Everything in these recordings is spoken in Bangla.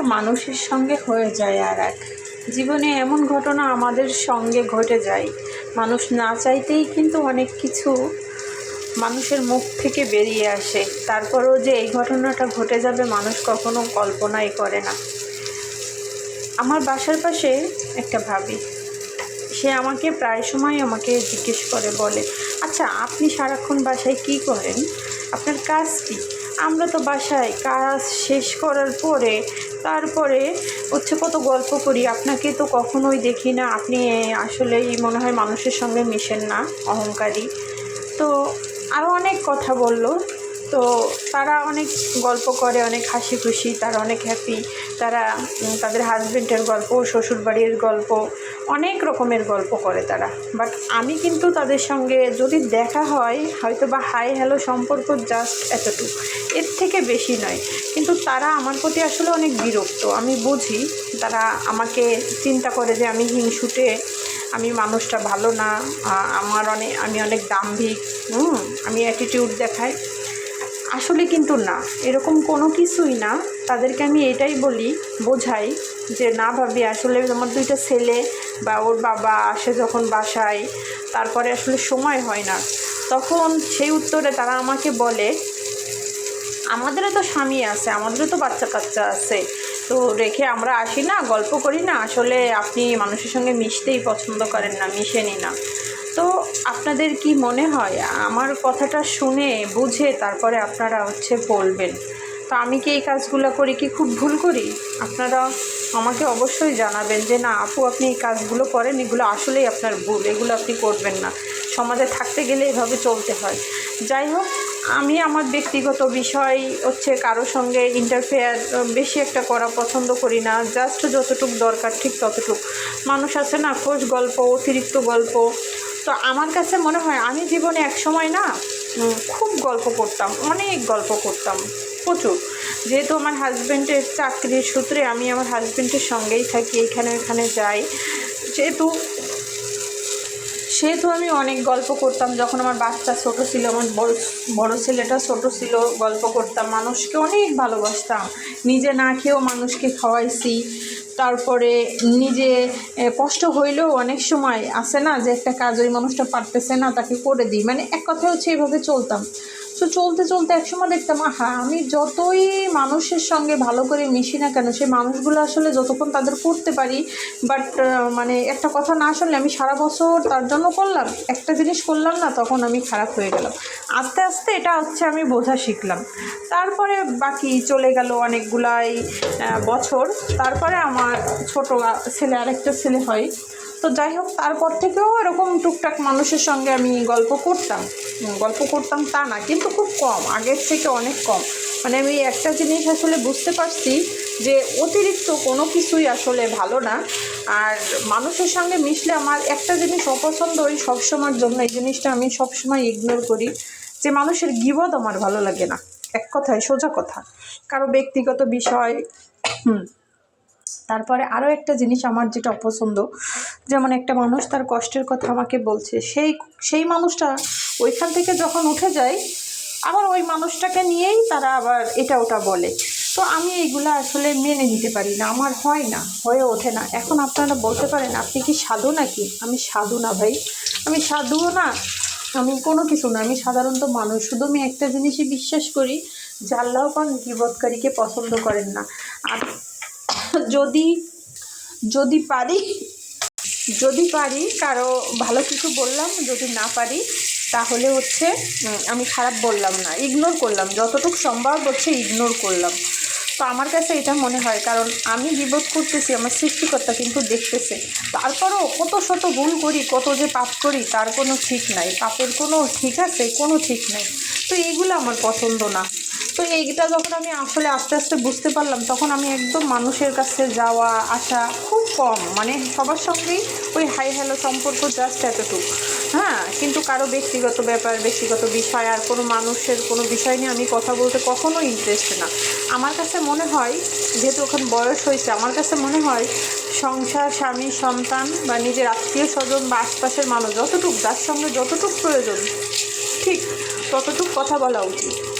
মানুষের সঙ্গে হয়ে যায় আর এক। জীবনে এমন ঘটনা আমাদের সঙ্গে ঘটে যায়। মানুষ না চাইতেই কিন্তু অনেক কিছু মানুষের মুখ থেকে বেরিয়ে আসে। তারপরেও যে এই ঘটনাটা ঘটে যাবে মানুষ কখনো কল্পনাই করে না। আমার বাসার পাশে একটা ভাবি। সে আমাকে প্রায় সময় আমাকে জিজ্ঞেস করে, বলে আচ্ছা আপনি সারাক্ষণ বাসায় কি করেন? আপনার কাজ কি? আমরা তো বাসায় কাজ শেষ করার পরে তারপরে হচ্ছে কত গল্প করি, আপনাকে তো কখনোই দেখি না। আপনি আসলেই মনে হয় মানুষের সঙ্গে মিশেন না, অহংকারী। তো আরও অনেক কথা বলল। তো তারা অনেক গল্প করে, অনেক হাসি খুশি, তারা অনেক হ্যাপি তারা তাদের হাজব্যান্ডের গল্প, শ্বশুরবাড়ির গল্প, অনেক রকমের গল্প করে তারা। বাট আমি কিন্তু তাদের সঙ্গে যদি দেখা হয় হয়তো বা হাই হ্যালো সম্পর্ক জাস্ট এতটুকু। এর থেকে বেশি নয়। কিন্তু তারা আমার প্রতি আসলে অনেক বিরক্ত। আমি বুঝি তারা আমাকে চিন্তা করে যে আমি হিংসুটে, আমি মানুষটা ভালো না আমার অনেক আমি অনেক দাম্ভিক, হুম, আমি অ্যাটিটিউড দেখাই। আসলে কিন্তু না, এরকম কোনো কিছুই না। তাদেরকে আমি এটাই বলি, বোঝাই যে না ভাবি, আসলে আমার দুইটা ছেলে বা ওর বাবা আসে যখন বাসায়, তারপরে আসলে সময় হয় না। তখন সেই উত্তরে তারা আমাকে বলে, আমাদেরও তো স্বামী আছে, আমাদেরও তো বাচ্চা কাচ্চা আছে। তো রেখে আমরা আসি না, গল্প করি না। আসলে আপনি মানুষের সঙ্গে মিশতেই পছন্দ করেন না মিশেনি না। তো আপনাদের কি মনে হয়? আমার কথাটা শুনে, বুঝে তারপরে আপনারা হচ্ছে বলবেন। তো আমি কি এই কাজগুলো করি কি খুব ভুল করি? আপনারা আমাকে অবশ্যই জানাবেন যে, না আপু, আপনি এই কাজগুলো করেন, এগুলো আসলেই আপনার ভুল, এগুলো আপনি করবেন না। সমাজে থাকতে গেলে এভাবে চলতে হয়। যাই হোক, আমি আমার ব্যক্তিগত বিষয় হচ্ছে কারোর সঙ্গে ইন্টারফেয়ার বেশি একটা করা পছন্দ করি না। জাস্ট যতটুক দরকার, ঠিক ততটুক। মানুষ আছে না খোঁজ গল্প, অতিরিক্ত গল্প তো আমার কাছে মনে হয় আমি জীবনে এক সময় না খুব গল্প করতাম অনেক গল্প করতাম প্রচুর। যেহেতু আমার হাজব্যান্ডের চাকরির সূত্রে আমি আমার হাজব্যান্ডের সঙ্গেই থাকি এখানে ওখানে যাই। যেহেতু সেহেতু আমি অনেক গল্প করতাম যখন আমার বাচ্চা ছোট ছিল আমার বড় বড় ছেলেটা ছোট ছিল গল্প করতাম মানুষকে অনেক ভালোবাসতাম। নিজে না খেয়েও মানুষকে খাওয়াইছি। তারপরে নিজে কষ্ট হইলেও অনেক সময় আসে না যে একটা কাজ ওই মানুষটা পারতেছে না, তাকে করে দিই। মানে এক কথা হচ্ছে এইভাবে চলতাম। তো চলতে চলতে একসময় দেখতাম, আহা, আমি যতই মানুষের সঙ্গে ভালো করে মিশি না কেন, সেই মানুষগুলো আসলে যতক্ষণ তাদের করতে পারি, বাট মানে একটা কথা না শুনলে আমি সারা বছর তার জন্য করলাম, একটা জিনিস করলাম না, তখন আমি খারাপ হয়ে গেলাম। আস্তে আস্তে এটা হচ্ছে আমি বোঝা শিখলাম। তারপরে বাকি চলে গেল অনেকগুলাই বছর। তারপরে আমার ছোট ছেলে, আরেকটা ছেলে হয়। তো যাই হোক, তারপর থেকেও এরকম টুকটাক মানুষের সঙ্গে আমি গল্প করতাম। গল্প করতাম তা না, কিন্তু খুব কম, আগের থেকে অনেক কম। মানে আমি একটা জিনিস আসলে বুঝতে পারছি যে অতিরিক্ত কোনো কিছুই আসলে ভালো না। আর মানুষের সঙ্গে মিশলে আমার একটা জিনিস অপছন্দ ওই সবসময়ের জন্য, এই জিনিসটা আমি সবসময় ইগনোর করি যে মানুষের গিবদ আমার ভালো লাগে না। এক কথায় সোজা কথা। কারও ব্যক্তিগত বিষয় তারপরে আরও একটা জিনিস আমার যেটা অপছন্দ, যেমন একটা মানুষ তার কষ্টের কথা আমাকে বলছে, সেই সেই মানুষটা ওইখান থেকে যখন উঠে যায়, আবার ওই মানুষটাকে নিয়েই তারা আবার এটা ওটা বলে। তো আমি এইগুলো আসলে মেনে নিতে পারি না, আমার হয় না, হয়ে ওঠে না। এখন আপনারা বলতে পারেন, আপনি কি সাধু নাকি? আমি সাধু না ভাই, আমি সাধুও না, আমি কোনো কিছু না, আমি সাধারণত মানুষ। শুধু আমি একটা জিনিসই বিশ্বাস করি যে আল্লাহ পান বিপদকারীকে পছন্দ করেন না। আর যদি যদি পারি যদি পারি, কারও ভালো কিছু বললাম, যদি না পারি, তাহলে হচ্ছে আমি খারাপ বললাম না ইগনোর করলাম, যতটুকু সম্ভব হচ্ছে ইগনোর করলাম। তো আমার কাছে এটা মনে হয়, কারণ আমি বিবোধ করতেছি, আমার সৃষ্টিকর্তা কিন্তু দেখতেছে। তারপরও কত শত ভুল করি, কত যে পাপ করি, তার কোনো ঠিক নাই। পাপের কোনো ঠিক আছে, কোনো ঠিক নাই। তো এইগুলো আমার পছন্দ না। তো এইটা যখন আমি আসলে আস্তে আস্তে বুঝতে পারলাম, তখন আমি একদম মানুষের কাছে যাওয়া, আসা খুব কম। মানে সবার সঙ্গেই ওই হাই হ্যালো সম্পর্ক জাস্ট এতটুকু। হ্যাঁ কিন্তু কারও ব্যক্তিগত ব্যাপার, ব্যক্তিগত বিষয় আর কোনো মানুষের কোনো বিষয় নিয়ে আমি কথা বলতে কখনো ইন্টারেস্ট না। আমার কাছে মনে হয়, যেহেতু ওখানে বয়স হয়েছে, আমার কাছে মনে হয় সংসার, স্বামী, সন্তান বা নিজের আত্মীয় স্বজন বা আশপাশের মানুষ, যতটুকু যার সঙ্গে যতটুক প্রয়োজন, ঠিক ততটুক কথা বলা উচিত।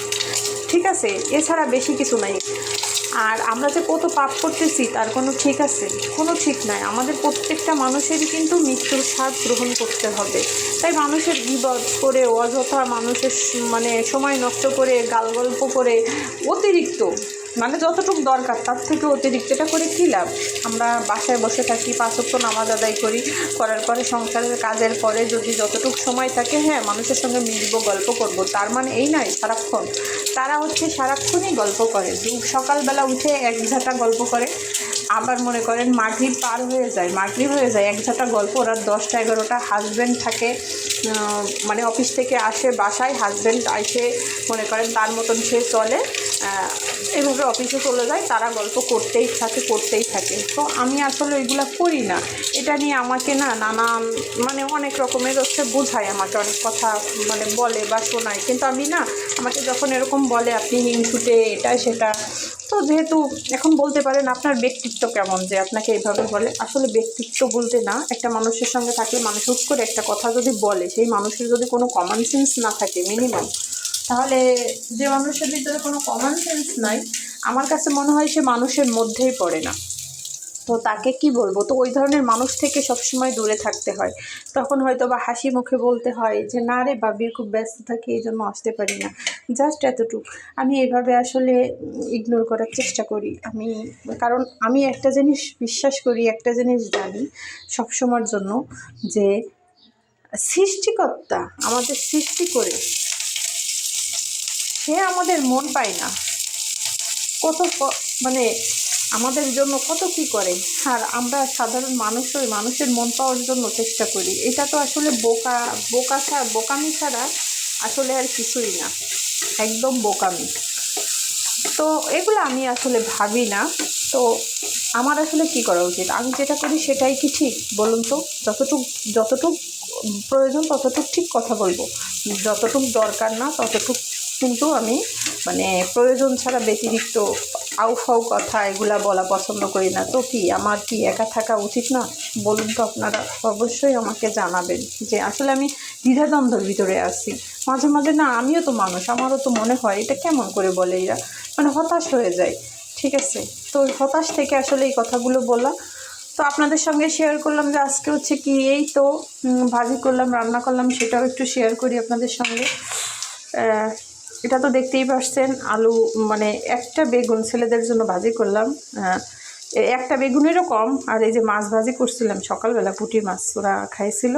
ঠিক আছে? এছাড়া বেশি কিছু নাই। আর আমরা যে কত পাপ করতেছি, তার কোনো ঠিক আছে? কোনো ঠিক নাই। আমাদের প্রত্যেকটা মানুষেরই কিন্তু মৃত্যুর স্বাদ গ্রহণ করতে হবে। তাই মানুষের বিপদ করে, অযথা মানুষের মানে সময় নষ্ট করে গাল গল্প করে অতিরিক্ত মানে যতটুকু দরকার, তার থেকে অতিরিক্তটা করে কী লাভ? আমরা বাসায় বসে থাকি পাঁচক্য নামাজ আদায় করি, করার পরে সংসারের কাজের পরে যদি যতটুকু সময় থাকে হ্যাঁ মানুষের সঙ্গে মিলব, গল্প করব। তার মানে এই নয়, সারাক্ষণ। তারা হচ্ছে সারাক্ষণই গল্প করে। সকালবেলা উঠে এক ঝাঁটা গল্প করে। আবার মনে করেন মাগরিব পার হয়ে যায়, মাগরিব হয়ে যায়, এক ঝাঁটা গল্প, ওরা দশটা, এগারোটা হাজব্যান্ড থাকে মানে অফিস থেকে আসে বাসায় হাজব্যান্ড আসে, মনে করেন তার মতন সে চলে এভাবে অফিসে চলে যায়, তারা গল্প করতেই থাকে করতেই থাকে। তো আমি আসলে ওইগুলো করি না। এটা নিয়ে আমাকে না নানা মানে অনেক রকমের হচ্ছে বোঝায় আমাকে, অনেক কথা মানে বলে বা শোনায়। কিন্তু আমি না, আমাকে যখন এরকম বলে, আপনি হিংসুটে, এটা, সেটা তো যেহেতু এখন বলতে পারেন আপনার ব্যক্তিত্ব কেমন, যে আপনাকে এইভাবে বলে, আসলে ব্যক্তিত্ব বলতে না, একটা মানুষের সঙ্গে থাকলে মানুষ হুট করে একটা কথা যদি বলে, সেই মানুষের যদি কোনো কমন সেন্স না থাকে মিনিমাম তাহলে যে মানুষের ভিতরে কোনো কমন সেন্স নাই, আমার কাছে মনে হয় সে মানুষের মধ্যেই পড়ে না। তো তাকে কি বলব? তো ওই ধরনের মানুষ থেকে সবসময় দূরে থাকতে হয়। তখন হয়তো বা হাসি মুখে বলতে হয় যে, না রে বাবির খুব ব্যস্ত থাকি, এই জন্য আসতে পারি না। জাস্ট এতটুকু। আমি এভাবে আসলে ইগনোর করার চেষ্টা করি। আমি, কারণ আমি একটা জিনিস বিশ্বাস করি, একটা জিনিস জানি সবসময়ের জন্য যে, সৃষ্টিকর্তা আমাদের সৃষ্টি করে, সে আমাদের মন পায় না। কত মানে আমাদের জন্য কত কি করে? আর আমরা সাধারণ মানুষ ওই মানুষের মন পাওয়ার জন্য চেষ্টা করি। এটা তো আসলে বোকা বোকা ছাড়া বোকামি ছাড়া আসলে আর কিছুই না। একদম বোকামি। তো এগুলো আমি আসলে ভাবি না। তো আমার আসলে কি করা উচিত? আমি যেটা করি সেটাই কি ঠিক বলুন তো? যতটুক যতটুক প্রয়োজন ততটুক ঠিক কথা বলব। যতটুক দরকার না ততটুক কিন্তু আমি মানে প্রয়োজন ছাড়া ব্যতিরিক্ত আউফাউ কথা এগুলা বলা পছন্দ করি না। তো কি, আমার কি একা থাকা উচিত না? বলুন তো আপনারা অবশ্যই আমাকে জানাবেন যে আসলে আমি দ্বিধাদ্বন্দ্বর ভিতরে আছি। মাঝে মাঝে না, আমিও তো মানুষ, আমারও তো মনে হয়, এটা কেমন করে বলে এরা? মানে হতাশ হয়ে যায়, ঠিক আছে? তো হতাশ থেকে আসলে এই কথাগুলো বলা। তো আপনাদের সঙ্গে শেয়ার করলাম যে আজকে হচ্ছে কি, এই তো ভাজি করলাম, রান্না করলাম, সেটাও একটু শেয়ার করি আপনাদের সঙ্গে। এটা তো দেখতেই পারছেন, আলু মানে একটা বেগুন ছেলেদের জন্য ভাজি করলাম একটা বেগুনেরও কম, আর এই যে মাছ ভাজি করছিলাম সকালবেলা পুঁটি মাছ ওরা খাইছিল।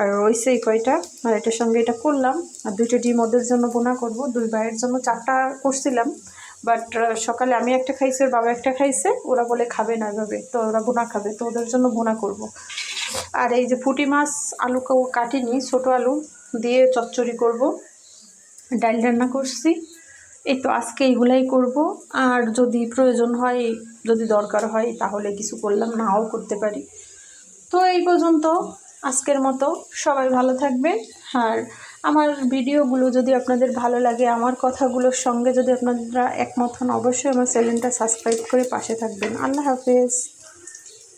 আর রয়েছে এই কয়টা, আর এটার সঙ্গে এটা করলাম, আর দুইটা ডিম ওদের জন্য বোনা করব, দুই ভাইয়ের জন্য চারটা করছিলাম। বাট সকালে আমি একটা খাইছি, ওর বাবা একটা খাইছে, ওরা বলে খাবে না এভাবে, তো ওরা বোনা খাবে, তো ওদের জন্য বোনা করব। আর এই যে পুঁটি মাছ, আলু কাটিনি, ছোটো আলু দিয়ে চচ্চড়ি করব। ডাল রান্না করছি। এই তো আজকে এইগুলাই করব। আর যদি প্রয়োজন হয়, যদি দরকার হয়, তাহলে কিছু করলাম, নাও করতে পারি। তো এই পর্যন্ত আজকের মতো। সবাই ভালো থাকবেন। আর আমার ভিডিওগুলো যদি আপনাদের ভালো লাগে, আমার কথাগুলোর সঙ্গে যদি আপনারা একমত হন, অবশ্যই আমার চ্যানেলটা সাবস্ক্রাইব করে পাশে থাকবেন। আল্লাহ হাফেজ।